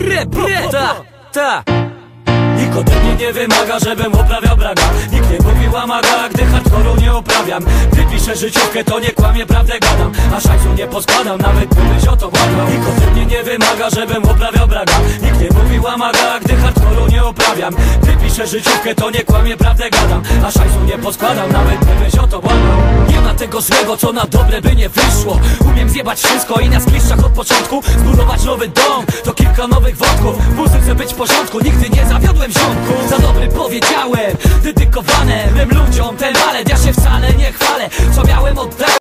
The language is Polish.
bre, bre, Ta, ta. Nikt ode mnie nie wymaga, żebym oprawiał braga. Nikt nie mówił amaga, gdy hardcore'u nie oprawiam Gdy piszę życiówkę, to nie kłamie, prawdę gadam. A szajsu nie poskładam, nawet gdybyś o to błagał. Nikt ode mnie nie wymaga, żebym oprawiał braga. Nikt nie mówił amaga, gdy hardcore'u nie oprawiam Gdy piszę życiówkę, to nie kłamie, prawdę gadam. A szajsu nie poskładam, nawet gdybyś o to błagał. Nie ma tego złego, co na dobre by nie wyszło. Umiem zjebać wszystko i na skliszczach od początku Zbudować nowy dom, to kilka nowych wątków. W muzyce być w porządku, nigdy nie zawiodłem ziomku. Za dobry powiedziałem, dedykowane mym ludziom Ten balet, ja się wcale nie chwalę